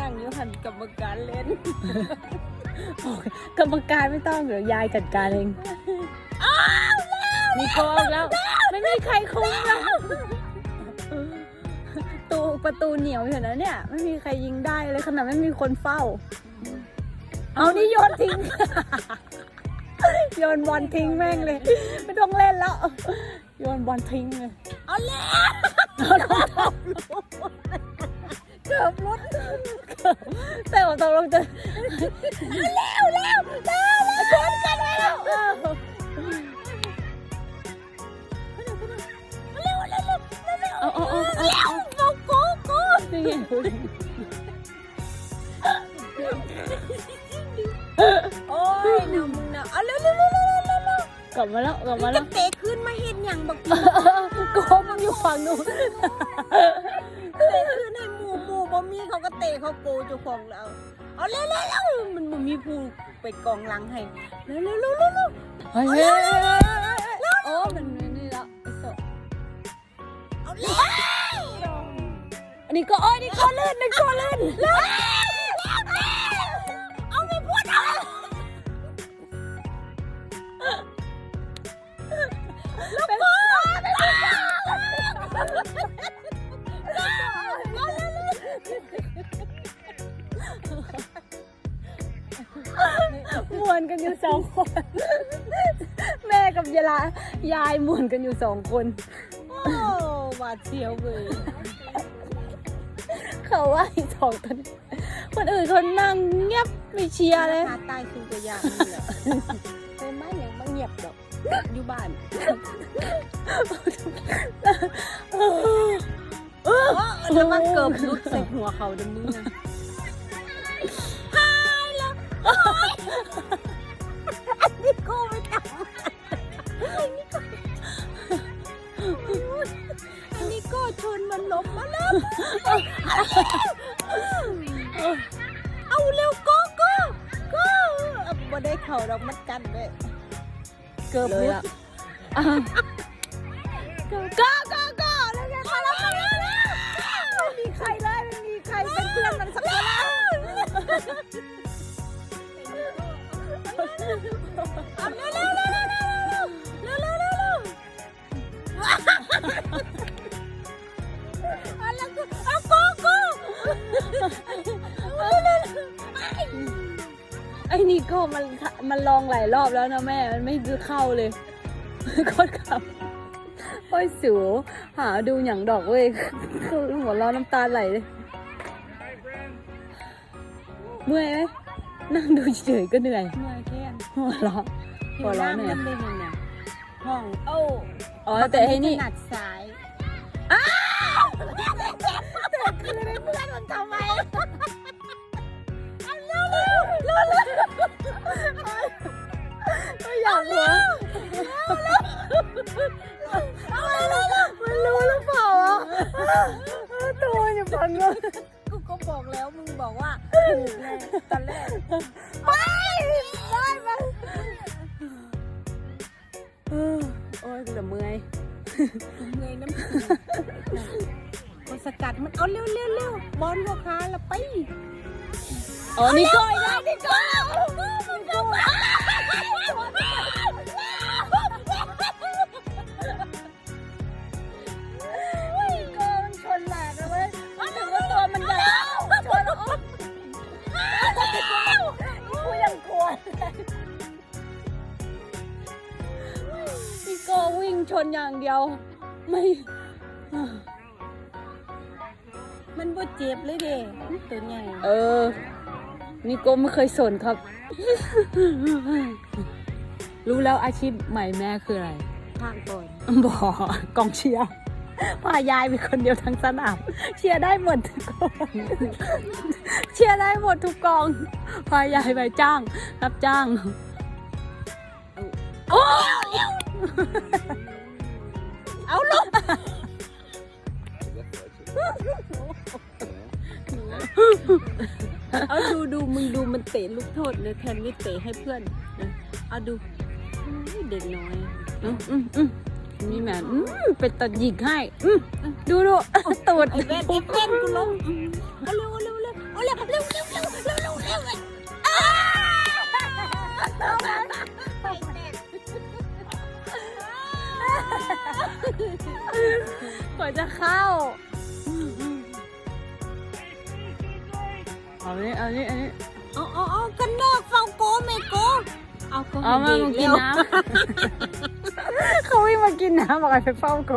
นั่งอยู่หันกรรมการเล่น กรรมการไม่ต้องเดี๋ยวยายจัดการเองมีโกงแล้ว ไม่มีใครคุมแล้วตูประตูเหนียวอยู่นะเนี่ย ไม่มีใครยิงได้เลยขนาดไม่มีคนเฝ้า เอานี่โยนทิ้ง โยนบอลทิ้งแม่งเลย ไม่ต้องเล่นแล้ว โยนบอลทิ้งเลย เอาแล้ว con từ leo leo leo con con leo leo leo leo leo leo. Cố cố ôi nồng nồng à, leo leo leo กลับมาแล้วกลับมาแล้วเตะขึ้นมาเห็นอย่างบักกลมอยู่ฝั่งนู้นเตะขึ้น บ่มีเขาก็เตะเขาโกเจ้าของแล้ว เอาเร็วเร็วเร็วมันบ่มีผู้ไปกองหลังให้เร็วเร็วเร็วเร็วเร็วเฮ้ยเฮ้ยเฮ้ยเฮ้ยโอ้มันนี่แล้วไอ้สดเอาเร็วอันนี้ก็โอ้ยนี่ก็ลื่นนี่ก็ลื่นเร็ว สองคน แม่กับยายลายายมวนกันอยู่สองคน โอ้หวาดเสียวเลยเขาว่าอีกสองคนคนอื่นเขานั่งเงียบไม่เชียร์เลยหาตายคือกระยางนี่แหละเฮ้ยไม่ยังไม่เงียบดอกอยู่บ้านเออแล้วมันเกิบลุดใส่หัวเขาดำนี้นะหายแล้ว โอ๊ยอันนี้ก็ไม่ทำอันนี้ก็อันนี้ก็ชนมันล้มมาแล้วเอาเร็วก็ก็ก็บ่ได้เข่าดอกมันกันเลยเกือบเลยอะก็ก็ก็แล้วไงมาแล้วมาแล้วไม่มีใครเลยไม่มีใครเป็นเพื่อนมันสักคนแล้ว เอาเร็วเร็วเร็วเร็วเร็วเร็วเร็วเร็วเร็วเอาล้วก็เอาก็ก็เอาเร็วเร็วไอ้นี่ก็มันมันลองหลายรอบแล้วนะแม่ มันไม่เข้าเลยโคตรขับโอ้ยสูหาดูอย่างดอกเว้ยคือหัวเราน้ำตาไหลเลย เมื่อยไหม นั่งดูเฉยๆก็เหนื่อยเมื่อยแค่นหัวเราะหัวเราะเหนื่อยน้ำมันเลยเนี่ยห้องโอ้อ๋อแต่ไอ้นี่ถนัดซ้ายอ้าวแต่คือในเพื่อนมันทำไมเอาเร็วเร็วเร็วเร็วก็อยากหัว บอกแล้วมึงบอกว่าถูกไงตอนแรกไปได้ไหมเออโอ้ยกูจะเมื่อยเมื่อยน้ำผีกดสกัดมันเอาเร็วเร็วเร็วบอลพ่อค้าละไปอ๋อนี่ก็อีกแล้วนี่ก็นี่ก็ ชนอย่างเดียว ไม่ มันบ่เจ็บเลยเด้ตัวใหญ่เออ นี่โกไม่เคยสนครับ รู้แล้วอาชีพใหม่แม่คืออะไรทางก่อนบอกกองเชียร์พายายเป็นคนเดียวทั้งสนามเชียร์ได้หมดทุกกองเชียร์ได้หมดทุกกองพายายไปจ้าง รับจ้าง โอ้ เอาลงเอาดูดูมึงดูมันเตะลูกโทษเลยแทนที่เตะให้เพื่อนนะเอาดูอุ๊ยเด็กน้อยอืมอืมอืมนี่แม่อืมเป็นตัดหยิกให้อืมดูดูตูดไอ้เว้นไอ้เว้นกูล้มเอาเร็วเร็วเร็วเอาเร็วเร็วเร็วเร็วเร็วเร็วเร็ว กว่าจะเข้า เอานี่เอานี่อันนี้เอาเอาเอากันเนอกเฝ้าโกเมโกเอาก็เอามามากินน้ำเขาวิ่งมากินน้ำบอกให้ไปเฝ้าโก